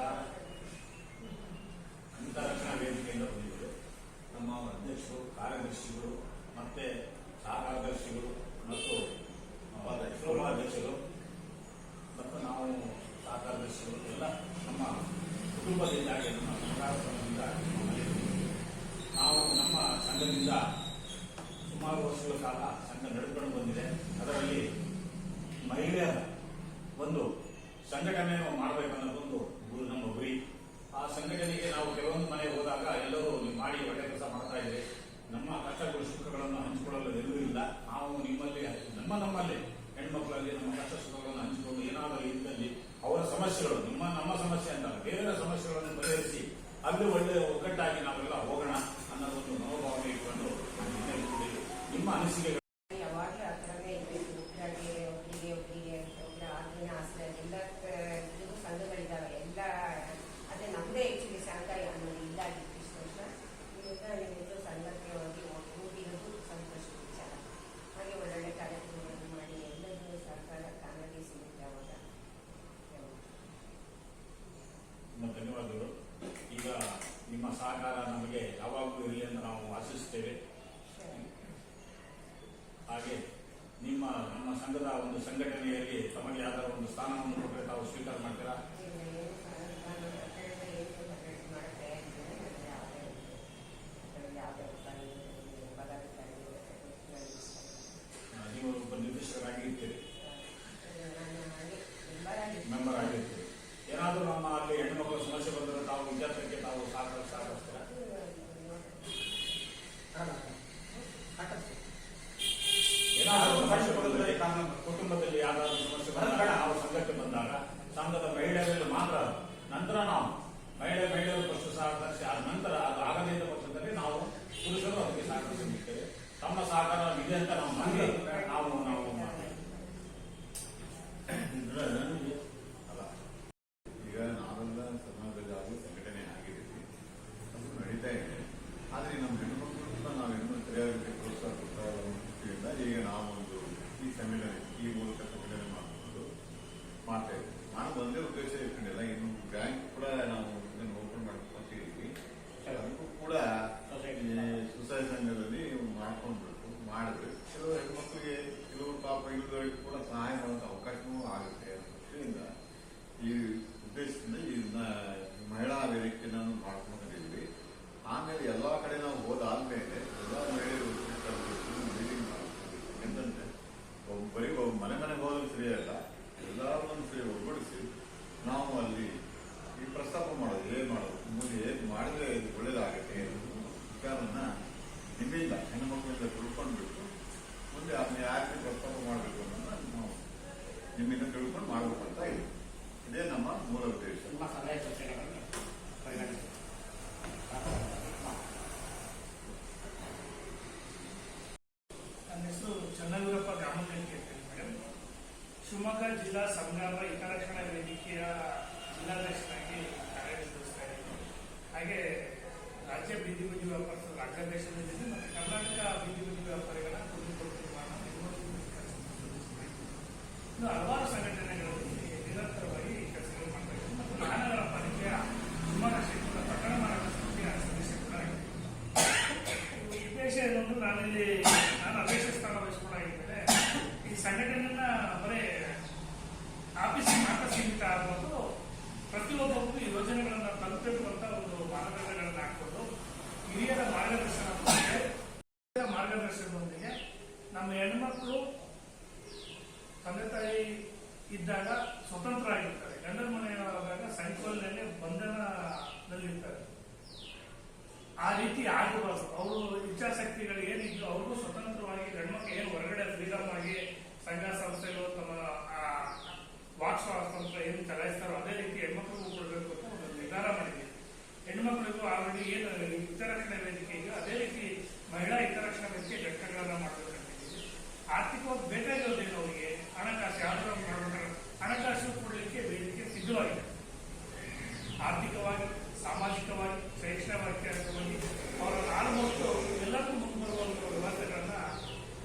ಸಮುದಾಯ ಅಂತರಕ್ಷಣಾ ವೇದಿಕೆಯಿಂದ ಬಂದಿದ್ದೇವೆ ನಮ್ಮ ಅಧ್ಯಕ್ಷರು ಕಾರ್ಯದರ್ಶಿಗಳು ಮತ್ತೆ ಸಹಕಾರ್ಯದರ್ಶಿಗಳು ಮತ್ತು ಉಪಾಧ್ಯಕ್ಷರು ಮತ್ತು ನಾವು ಸಹಕಾರ್ಯದರ್ಶಿಗಳು ಎಲ್ಲ ನಮ್ಮ ಕುಟುಂಬದಿಂದಾಗಿ ನಮ್ಮ ಸಂಘದಿಂದ. ನಾವು ನಮ್ಮ ಸಂಘದಿಂದ ಸುಮಾರು ವರ್ಷಗಳ ಕಾಲ ಸಂಘ ನಡೆದುಕೊಂಡು ಬಂದಿದೆ ಅದರಲ್ಲಿ ಮಹಿಳೆಯರ ಒಂದು ಸಂಘಟನೆಯನ್ನು ಮಾಡಬೇಕನ್ನೋದೊಂದು ಗುರು ನಮ್ಮ ಗುರಿ ಆ ಸಂಘಟನೆಗೆ ನಾವು ಕೆಲವೊಂದು ಮನೆಗೆ ಹೋದಾಗ ಎಲ್ಲರೂ ನೀವು ಮಾಡಿ ಒಳ್ಳೆ ಕೆಲಸ ಮಾಡ್ತಾ ಇದ್ದೀರಿ ನಮ್ಮ ಕಷ್ಟಗಳು ಸುಖಗಳನ್ನು ಹಂಚಿಕೊಳ್ಳಲು ಎಲ್ಲೂ ಇಲ್ಲ ನಾವು ನಿಮ್ಮಲ್ಲಿ ನಮ್ಮ ನಮ್ಮಲ್ಲಿ ಹೆಣ್ಮಕ್ಳಲ್ಲಿ, ನಮ್ಮ ಕಷ್ಟ ಸುಖಗಳನ್ನು ಹಂಚಿಕೊಂಡು ಏನಾದರೂ ಇದ್ದಲ್ಲಿ ಅವರ ಸಮಸ್ಯೆಗಳು, ನಿಮ್ಮ, ನಮ್ಮ ಸಮಸ್ಯೆ ಅಂತ ಬೇರೆ ಸಮಸ್ಯೆಗಳನ್ನು ಪರಿಹರಿಸಿ ಅಲ್ಲಿ ಒಳ್ಳೆ ಒಗ್ಗಟ್ಟಾಗಿ ನಾವೆಲ್ಲ ಹೋಗೋಣ ಅನ್ನೋದೊಂದು ಮನೋಭಾವನೆ ಇಟ್ಕೊಂಡು ನಿಮ್ಮ ಅನಿಸಿಕೆಗಳು ನಿಮ್ಮ ಸಹಕಾರ ನಮಗೆ ಯಾವಾಗಲೂ ಇರಲಿ ಎಂದು ನಾವು ಆಶಿಸುತ್ತೇವೆ ಹಾಗೆ ನಿಮ್ಮ ನಮ್ಮ ಸಂಘದ ಒಂದು ಸಂಘಟನೆಯಲ್ಲಿ ತಮಗೆ ಆದ ಒಂದು ಸ್ಥಾನವನ್ನು ಕೊಟ್ಟರೆ ತಾವು ಸ್ವೀಕಾರ ಮಾಡ್ತೀರಾ? ನೀವು ಒಬ್ಬ ಮೆಂಬರ್ ಆಗಿರ್ತೀರಿ. ಏನಾದರೂ ನಮ್ಮ ಅಲ್ಲಿ ಹೆಣ್ಣುಮಕ್ಕಳ ಸಮಸ್ಯೆ ಬಂದರೆ ತಾವು ವಿದ್ಯಾರ್ಥಿಗೆ ತಾವು ಸಹಕಾರ ಸಹಕರಿಸ್ತೀರಾ ಏನಾದರೂ ಸಮಸ್ಯೆ ಬಂದರೆ ಕುಟುಂಬದಲ್ಲಿ ಯಾವ್ದಾದ್ರು ಸಮಸ್ಯೆ ಬಂದಾಗ ನಾವು ಸಂಘಕ್ಕೆ ಬಂದಾಗ ಸಂಘದ ಮಹಿಳೆಯರಲ್ಲಿ ಮಾತ್ರ ನಂತರ ನಾವು ಮಹಿಳೆ ಮಹಿಳೆಯರು ಪಕ್ಷ ಸಹಕರಿಸಿ ಆದ ನಂತರ ಅದು ಆಗದೇ ಪಕ್ಷದಲ್ಲಿ ನಾವು ಪುರುಷರು ಅದಕ್ಕೆ ಸಹಕರಿಸಿದ್ದೇವೆ ತಮ್ಮ ಸಹಕಾರ ಇದೆ ಅಂತ ನಾವು ನಂಬಿ. ఎమ్మెల్యే ప్రభుత్వం మారదు ತಾಯಿ ಇದ್ದಾಗ ಸ್ವತಂತ್ರ ಆಗಿರ್ತಾರೆ ಗಂಡನ ಮನೆಯಾದಾಗ ಸಂಕೋಲನೆ ಬಂಧನದಲ್ಲಿರ್ತಾರೆ. ಆ ರೀತಿ ಆಗಬಾರ್ದು. ಅವರು ಇಚ್ಛಾಶಕ್ತಿಗಳು ಏನಿದ್ರು ಅವ್ರಿಗೂ ಸ್ವತಂತ್ರವಾಗಿ ಗಂಡ್ಮಕ್ಳು ಏನು ಹೊರಗಡೆ ಫ್ರೀಡಮ್ ಆಗಿ ಸಂಘ ಸಂಸ್ಥೆಗಳು ತಮ್ಮ ವಾಕ್ ಸ್ವಾತಂತ್ರ್ಯ ಏನು ಚಲಾಯಿಸ್ತಾರೋ ಅದೇ ರೀತಿ ಹೆಣ್ಮಕ್ಳಿಗೂ ಕೊಡಬೇಕು ಅಂತ ಒಂದು ನಿರ್ಧಾರ ಮಾಡಿದ್ವಿ. ಹೆಣ್ಮಕ್ಳಿಗೂ ಆಲ್ರೆಡಿ ಏನು ಹಿತರಕ್ಷಣೆ ವೇದಿಕೆ ಇದೆಯೋ ಅದೇ ರೀತಿ ಮಹಿಳಾ ಹಿತರಕ್ಷಣಾ ವೇದಿಕೆ ಘಟಕಗಳನ್ನ ಮಾಡಬೇಕಂತಿದ್ದೀವಿ ಆರ್ಥಿಕವಾಗಿ ಬೇಕಾಗಿರೋದೇನು ಆರ್ಥಿಕವಾಗಿ, ಸಾಮಾಜಿಕವಾಗಿ, ಶೈಕ್ಷಣಿಕವಾಗಿ ಕಾರ್ಯಕ್ರಮವಾಗಿ ಅವರ ಆಲ್ಮೋಸ್ಟ್ ಎಲ್ಲಕ್ಕೂ ಮುಂದುವರೆಯುವಂಥ ವ್ಯವಸ್ಥೆಗಳನ್ನ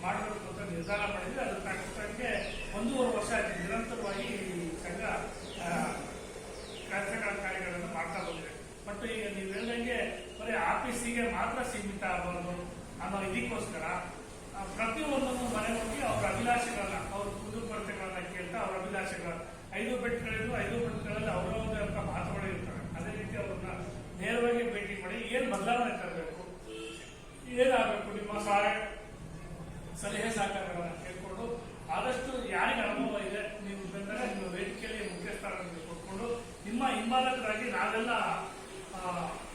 ಮಾಡಬೇಕು ನಿರ್ಧಾರ ಮಾಡಿದ್ರೆ ಅದು ಪಾಕಿಸ್ತಾನಕ್ಕೆ ಒಂದೂವರೆ ವರ್ಷ ಆಯಿತು. ನಿರಂತರವಾಗಿ ಸಂಘ ಕೆಲಸಗಳ ಕಾರ್ಯಗಳನ್ನು ಮಾಡ್ತಾ ಬಂದಿದೆ. ಮತ್ತು ಈಗ ನೀವು ಹೇಳಿದಂಗೆ ಬರೀ ಆಫೀಸಿಗೆ ಮಾತ್ರ ಸೀಮಿತ ಆಗಬಾರ್ದು ಅನ್ನೋ ಇದಕ್ಕೋಸ್ಕರ ಪ್ರತಿಯೊಂದನ್ನು ಮನೆ ಹೋಗಿ ಅವರ ಅಭಿಲಾಷೆಗಳನ್ನ ಐದು ಬೆಟ್ಗಳಿದ್ದು ಐದು ಬೆಟ್ಗಳಲ್ಲಿ ಅವರವರೇ ಅಂತ ಮಾತುಗಳು ಇರ್ತಾರೆ. ಅದೇ ರೀತಿ ಅವ್ರನ್ನ ನೇರವಾಗಿ ಭೇಟಿ ಮಾಡಿ ಏನ್ ಬದಲಾವಣೆ ತರಬೇಕು? ಏನಾಗಬೇಕು? ನಿಮ್ಮ ಸಹಾಯ, ಸಲಹೆ ಸಹಕಾರಗಳನ್ನ ಕೇಳ್ಕೊಂಡು ಆದಷ್ಟು ಯಾರಿಗೆ ಅನುಭವ ಇದೆ, ನೀವು ಬಂದಾಗ ನಿಮ್ಮ ವೇದಿಕೆಯಲ್ಲಿ ಮುಖ್ಯಸ್ಥರನ್ನು ಕೊಟ್ಕೊಂಡು ನಿಮ್ಮ ಹಿಂಬಾಲಕರಾಗಿ ನಾವೆಲ್ಲ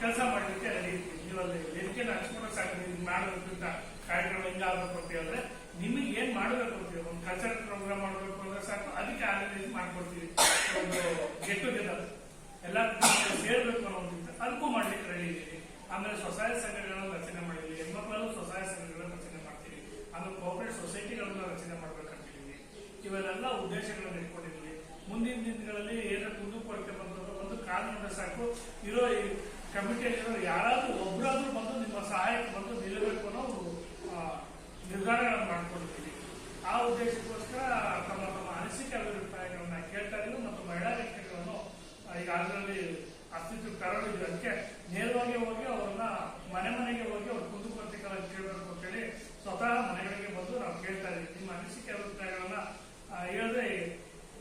ಕೆಲಸ ಮಾಡಲಿಕ್ಕೆ ರೆಡಿ ಇರ್ತೀವಿ ನೀವಲ್ಲಿ ವೇದಿಕೆಯಲ್ಲಿ ಹಂಚ್ಕೊಂಡು ಸಾಕು. ನೀವು ಮಾಡಬೇಕಂತ ಕಾರ್ಯಕ್ರಮ ಹೆಂಗಾಗಬೇಕು ಅಂತ ಹೇಳಿದ್ರೆ ನಿಮಗೆ ಏನ್ ಮಾಡಬೇಕು ಅಂತ ಒಂದು ಕಲ್ಚರ್ ಪ್ರೋಗ್ರಾಮ್ ಮಾಡಬೇಕು ಸಾಕು. ಅದಕ್ಕೆ ಆರ್ಗನೈಸ್ ಮಾಡ್ಕೊಡ್ತೀವಿ. ಒಂದು ಗೆಟ್ ಟುಗೆದರ್ ಎಲ್ಲ ಸೇರ್ಬೇಕು ಅನ್ನೋ ಒಂದು ಅದಕ್ಕೂ ಮಾಡ್ಲಿಕ್ಕೆ ರೆಡಿ ಇದ್ದೀವಿ. ಆಮೇಲೆ ಸ್ವಸಹಾಯ ಸಂಘಗಳನ್ನು ರಚನೆ ಮಾಡಿದ್ವಿ ಹೆಣ್ಮಕ್ಳಲ್ಲೂ ಸ್ವಸಹಾಯ ಸಂಘಗಳನ್ನು ರಚನೆ ಮಾಡ್ತೀವಿ. ಆಮೇಲೆ ಕೋಆಪರೇಟ್ ಸೊಸೈಟಿಗಳನ್ನ ರಚನೆ ಮಾಡ್ಬೇಕಂತಿದ್ದೀವಿ ಇವೆಲ್ಲ ಉದ್ದೇಶಗಳನ್ನು ಇಟ್ಕೊಂಡಿದ್ವಿ ಮುಂದಿನ ದಿನಗಳಲ್ಲಿ ಏನಾದ್ರು ಕುಂದುಕೊರತೆ ಬಂದ್ರು ಒಂದು ಕಾನೂನು ಸಾಕು. ಇರೋ ಈ ಕಮಿಟಿಯಲ್ಲಿರೋ ಯಾರಾದ್ರೂ ಒಬ್ಬರಾದ್ರೂ ಬಂದು ನಿಮ್ಮ ಸಹಾಯಕ್ಕೆ ಬಂದು ನಿಲ್ಲಬೇಕು ಅನ್ನೋ ನಿರ್ಧಾರಗಳನ್ನು ಮಾಡ್ಕೊಂಡಿದ್ದೀವಿ. ಆ ಉದ್ದೇಶಕ್ಕೋಸ್ಕರ ತಮ್ಮ ತಮ್ಮ ಅನಿಸಿಕೆ ಅಭಿಪ್ರಾಯಗಳನ್ನ ಕೇಳ್ತಾ ಇದ್ದೀವಿ ಮತ್ತು ಮಹಿಳಾ ವ್ಯಕ್ತಿಗಳನ್ನು ಈಗಾಗಲೇ ಅಸ್ತಿತ್ವಕ್ಕೆ ತರಲಿದ್ವಿ ಅದಕ್ಕೆ ನೇರವಾಗಿ ಹೋಗಿ ಅವ್ರನ್ನ ಮನೆ ಮನೆಗೆ ಹೋಗಿ ಅವ್ರ ಕುಂದುಕೊರತೆಗಳನ್ನ ಕೇಳಬೇಕು ಅಂತೇಳಿ ಸ್ವತಃ ಮನೆಗಳಿಗೆ ಬಂದು ನಾವು ಅನಿಸಿಕೆ ಅಭಿಪ್ರಾಯಗಳನ್ನ ಹೇಳಿದ್ರೆ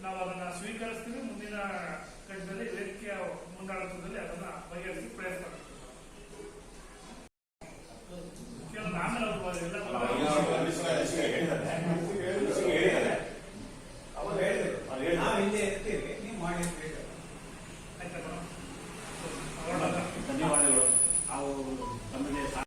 ನಾವು ಅದನ್ನ ಸ್ವೀಕರಿಸ್ತೀವಿ, ಮುಂದಿನ ಘಟ್ಟದಲ್ಲಿ ವೇದಿಕೆಯ ಮುಂದಾಳತ್ವದಲ್ಲಿ ಅದನ್ನ ಬಗೆಹರಿಸಿ ಪ್ರಯತ್ನ ಮಾಡ್ತೀವಿ. ಆಮೇಲೆ